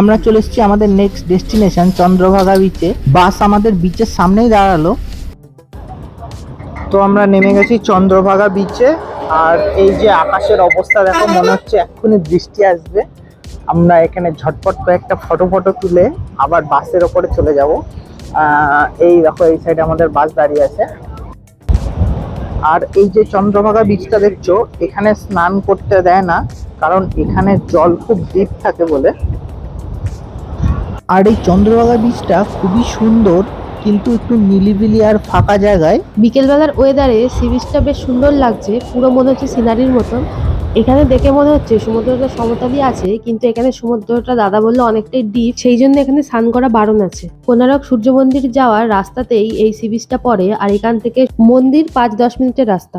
আমরা চলে এসেছি আমাদের নেক্সট ডেস্টিনেশন চন্দ্রভাগা বিচে বাস আমাদের বিচের সামনেই দাঁড়াল। তো আমরা নেমে গেছি চন্দ্রভাগা বিচে আর এই যে আকাশের অবস্থা দেখো, মনে হচ্ছে এক্ষুনি বৃষ্টি আসবে। আমরা এখানে ঝটপট কয়েকটা ফটো ফটো তুলে আবার বাসের ওপরে চলে যাব। এই দেখো, এই সাইডে আমাদের বাস দাঁড়িয়ে আছে। আর এই যে চন্দ্রভাগা বিচটা দেখছ, এখানে স্নান করতে দেয় না, কারণ এখানে জল খুব ডিপ থাকে বলে। আর এই চন্দ্রভাগা বিচটা খুবই সুন্দর, কিন্তু একটু নিলিবিলি আর ফাঁকা জায়গায়। বিকেলবেলার ওয়েদারে সি বিচটা বেশ সুন্দর লাগছে, পুরো মনে হচ্ছে সিনারির মতন। এখানে দেখে মনে হচ্ছে সমুদ্রটা সমতলই আছে, কিন্তু এখানে সমুদ্রটা দাদা বলল অনেকটাই ডিপ সেই জন্য এখানে স্নান করা বারণ আছে। কোনারক সূর্য মন্দির যাওয়ার রাস্তাতেই এই সি বিচটা পড়ে, আর এখান থেকে মন্দির পাঁচ দশ মিনিটের রাস্তা।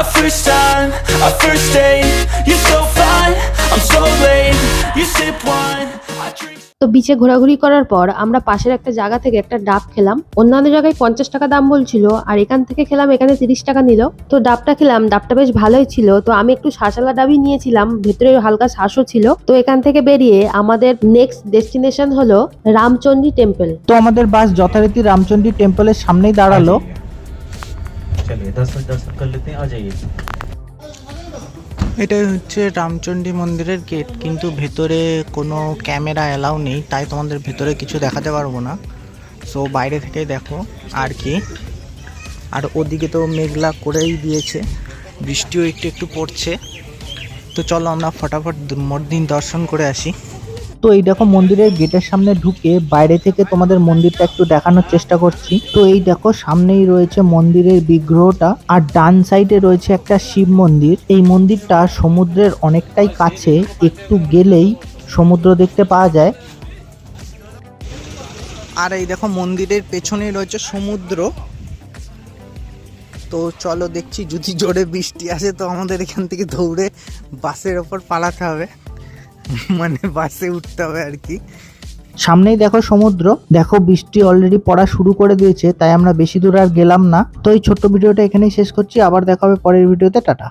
A first time, a first date. You're so fine, I'm so late. You sip wine, I drink তো বিচে ঘোরাঘুরি করার পর আমরা পাশের একটা জায়গা থেকে একটা ডাব খেলাম। অন্যান্য জায়গায় পঞ্চাশ টাকা দাম বলছিল আর এখান থেকে খেলাম এখানে তিরিশ টাকা নিল। তো ডাবটা খেলাম ডাবটা বেশ ভালোই ছিল। তো আমি একটু শাঁসালা ডাবই নিয়েছিলাম ভেতরে হালকা শ্বাসও ছিল। তো এখান থেকে বেরিয়ে আমাদের নেক্সট ডেস্টিনেশন হলো রামচন্ডী টেম্পল তো আমাদের বাস যথারীতি রামচন্ডী টেম্পলের সামনেই দাঁড়াল। चलिए दस मिनट दर्शन कर लेते हैं आ जाइए এটাই হচ্ছে রামচন্ডী মন্দিরের গেট কিন্তু ভেতরে কোনো ক্যামেরা অ্যালাউ নেই তাই তোমাদের ভেতরে কিছু দেখাতে পারবো না সো বাইরে থেকেই দেখো আর কি আর ওদিকে তো মেঘলা করেই দিয়েছে বৃষ্টিও একটু একটু পড়ছে তো চলো আমরা ফটাফট দ- মন্দির দর্শন করে আসি তো এই দেখো মন্দিরের গেটের সামনে ঢুকে বাইরে থেকে তোমাদের মন্দিরটা একটু দেখানোর চেষ্টা করছি। তো এই দেখো সামনেই রয়েছে মন্দিরের বিগ্রহটা আর ডান সাইডে রয়েছে একটা শিব মন্দির। এই মন্দিরটা সমুদ্রের অনেকটাই কাছে, একটু গেলেই সমুদ্র দেখতে পাওয়া যায়। আর এই দেখো মন্দিরের পেছনেই রয়েছে সমুদ্র। তো চলো দেখছি যদি জোরে বৃষ্টি আসে তো আমাদের এখান থেকে দৌড়ে বাসের ওপর পালাতে হবে। মানে বাসে উঠতে হবে আর কি। সামনেই দেখো সমুদ্র। দেখো বৃষ্টি অলরেডি পড়া শুরু করে দিয়েছে, তাই আমরা বেশি দূর আর গেলাম না। তো এই ছোট্ট ভিডিওটা এখানেই শেষ করছি। আবার দেখা হবে পরের ভিডিওতে। টাটা।